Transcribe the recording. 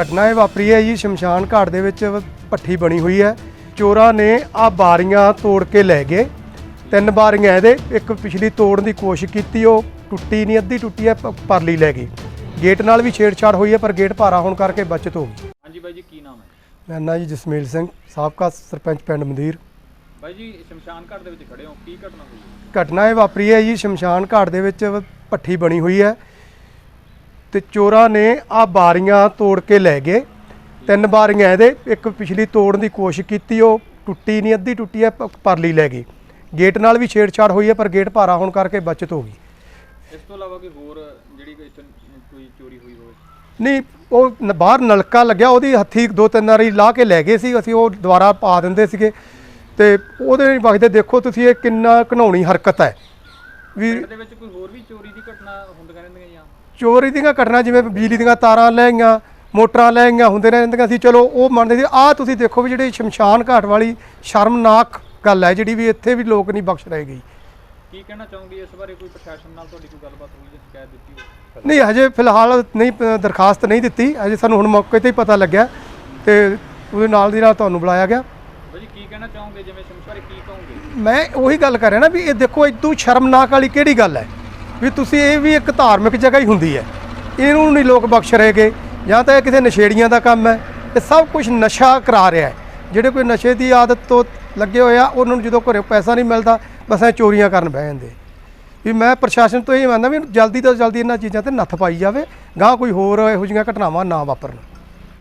ਘਟਨਾ ਇਹ ਵਾਪਰੀ ਹੈ ਜੀ ਸ਼ਮਸ਼ਾਨ ਘਾਟ ਦੇ ਵਿੱਚ ਭੱਠੀ ਬਣੀ ਹੋਈ ਹੈ। ਚੋਰਾਂ ਨੇ ਆ ਬਾਰੀਆਂ ਤੋੜ ਕੇ ਲੈ ਗਏ। ਤਿੰਨ ਬਾਰੀਆਂ ਇਹਦੇ ਇੱਕ ਪਿਛਲੀ ਤੋੜਨ ਦੀ ਕੋਸ਼ਿਸ਼ ਕੀਤੀ ਉਹ ਟੁੱਟੀ ਨਹੀਂ ਅੱਧੀ ਟੁੱਟੀ ਹੈ ਪ- ਪਰਲੀ ਲੈ ਗਈ ਗੇਟ ਨਾਲ ਵੀ ਛੇੜਛਾੜ ਹੋਈ ਹੈ ਪਰ ਗੇਟ ਭਾਰਾ ਹੋਣ ਕਰਕੇ ਬਚਤ ਹੋ ਗਈ। ਹਾਂਜੀ ਬਾਈ ਜੀ ਕੀ ਨਾਮ ਹੈ? ਮੇਰਾ ਨਾਂ ਜੀ ਜਸਮੀਲ ਸਿੰਘ ਸਾਬਕਾ ਸਰਪੰਚ ਪਿੰਡ ਮੰਦੀਰ। ਬਾਈ ਜੀ ਸ਼ਮਸ਼ਾਨ ਘਾਟ ਦੇ ਵਿੱਚ ਖੜੇ ਹੋ ਕੀ ਘਟਨਾ ਹੋਈ? ਘਟਨਾ ਇਹ ਵਾਪਰੀ ਹੈ ਜੀ ਸ਼ਮਸ਼ਾਨ ਘਾਟ ਦੇ ਵਿੱਚ ਭੱਠੀ ਬਣੀ ਹੋਈ ਹੈ। ਤੇ ਚੋਰਾਂ ਨੇ ਆ ਬਾਰੀਆਂ ਤੋੜ ਕੇ ਲੈ ਗਏ। ਤਿੰਨ ਬਾਰੀਆਂ ਇਹਦੇ ਇੱਕ ਪਿਛਲੀ ਤੋੜਨ ਦੀ ਕੋਸ਼ਿਸ਼ ਕੀਤੀ ਉਹ ਟੁੱਟੀ ਨਹੀਂ ਅੱਧੀ ਟੁੱਟੀ ਹੈ ਪ- ਪਰਲੀ ਲੈ ਗਈ ਗੇਟ ਨਾਲ ਵੀ ਛੇੜਛਾੜ ਹੋਈ ਹੈ ਪਰ ਗੇਟ ਭਾਰਾ ਹੋਣ ਕਰਕੇ ਬਚਤ ਹੋ ਗਈ। ਇਸ ਤੋਂ ਇਲਾਵਾ ਕੋਈ ਹੋਰ ਜਿਹੜੀ ਕੋਈ ਇੱਥੋਂ ਕੋਈ ਚੋਰੀ ਹੋਈ ਹੋਵੇ? ਨਹੀਂ ਉਹ ਨ- ਬਾਹਰ ਨਲਕਾ ਲੱਗਿਆ ਉਹਦੀ ਹੱਥੀ ਦੋ ਤਿੰਨ ਵਾਰੀ ਲਾ ਕੇ ਲੈ ਗਏ ਸੀ ਅਸੀਂ ਉਹ ਦੁਬਾਰਾ ਪਾ ਦਿੰਦੇ ਸੀਗੇ। ਤੇ ਉਹਦੇ ਵਕਤ ਦੇਖੋ ਤੁਸੀਂ ਇਹ ਕਿੰਨਾ ਘਨਾਉਣੀ ਹਰਕਤ ਹੈ। ਵੀ ਪਿੰਡ ਦੇ ਵਿੱਚ ਕੋਈ ਹੋਰ ਵੀ ਚੋਰੀ ਦੀ ਘਟਨਾ ਹੁੰਦੀਆਂ ਰਹਿੰਦੀਆਂ ਜਾਂ? ਚੋਰੀ ਦੀਆਂ ਘਟਨਾ ਜਿਵੇਂ ਬਿਜਲੀ ਦੀਆਂ ਤਾਰਾਂ ਲੈ ਗਈਆਂ ਮੋਟਰਾਂ ਲੈ ਗਈਆਂ ਹੁੰਦੇ ਰਹਿੰਦੀਆਂ ਸੀ। ਚਲੋ ਉਹ ਮੰਨਦੇ ਸੀ ਆਹ ਤੁਸੀਂ ਦੇਖੋ ਵੀ ਜਿਹੜੀ ਸ਼ਮਸ਼ਾਨ ਘਾਟ ਵਾਲੀ ਸ਼ਰਮਨਾਕ ਗੱਲ ਹੈ ਜਿਹੜੀ ਵੀ ਇੱਥੇ ਵੀ ਲੋਕ ਨਹੀਂ ਬਖਸ਼ ਰਹੇ ਗਈ ਕੀ ਕਹਿਣਾ ਚਾਹੋਗੇ ਇਸ ਬਾਰੇ? ਕੋਈ ਪ੍ਰਸ਼ਾਸਨ ਨਾਲ ਤੁਹਾਡੀ ਕੋਈ ਗੱਲਬਾਤ ਹੋਈ ਜਾਂ ਸ਼ਿਕਾਇਤ ਦਿੱਤੀ ਹੋਵੇ? ਨਹੀਂ ਹਜੇ ਫਿਲਹਾਲ ਨਹੀਂ ਪ- ਦਰਖਾਸਤ ਨਹੀਂ ਦਿੱਤੀ। ਹਜੇ ਸਾਨੂੰ ਹੁਣ ਮੌਕੇ ਤੇ ਹੀ ਪਤਾ ਲੱਗਿਆ ਤੇ ਉਹਦੇ ਨਾਲ ਦੀ ਨਾਲ ਤੁਹਾਨੂੰ ਬੁਲਾਇਆ ਗਿਆ। ਕੀ ਕਹਿਣਾ ਚਾਹੋਗੇ? ਜਿਵੇਂ ਸ਼ਮਸ਼ ਕੀ ਕਹੋਗੇ? ਮੈਂ ਉਹੀ ਗੱਲ ਕਰ ਰਿਹਾ ਨਾ ਵੀ ਇਹ ਦੇਖੋ ਇਦੋਂ ਸ਼ਰਮਨਾਕ ਵਾਲੀ ਕਿਹੜੀ ਗੱਲ ਹੈ? ਵੀ ਤੁਸੀਂ ਇਹ ਵੀ ਇੱਕ ਧਾਰਮਿਕ ਜਗ੍ਹਾ ਹੀ ਹੁੰਦੀ ਹੈ। ਇਹਨੂੰ ਨਹੀਂ ਲੋਕ ਬਖਸ਼ ਰਹੇਗੇ ਜਾਂ ਤਾਂ ਇਹ ਕਿਸੇ ਨਸ਼ੇੜੀਆਂ ਦਾ ਕੰਮ ਹੈ। ਇਹ ਸਭ ਕੁਝ ਨਸ਼ਾ ਕਰਾ ਰਿਹਾ ਹੈ। ਜਿਹੜੇ ਕੋਈ ਨਸ਼ੇ ਦੀ ਆਦਤ ਤੋਂ ਲੱਗੇ ਹੋਏ ਆ, ਉਹਨਾਂ ਨੂੰ ਜਦੋਂ ਘਰੇ ਪੈਸਾ ਨਹੀਂ ਮਿਲਦਾ, ਬਸ ਐ ਚੋਰੀਆਂ ਕਰਨ ਬਹਿ ਜਾਂਦੇ। ਵੀ ਮੈਂ ਪ੍ਰਸ਼ਾਸਨ ਤੋਂ ਇਹ ਮੰਨਦਾ ਵੀ ਜਲਦੀ ਤੋਂ ਜਲਦੀ ਇਹਨਾਂ ਚੀਜ਼ਾਂ ਤੇ ਨੱਥ ਪਾਈ ਜਾਵੇ ਗਾਂ ਕੋਈ ਹੋਰ ਇਹੋ ਜਿਹੀਆਂ ਘਟਨਾਵਾਂ ਨਾ ਵਾਪਰਨ।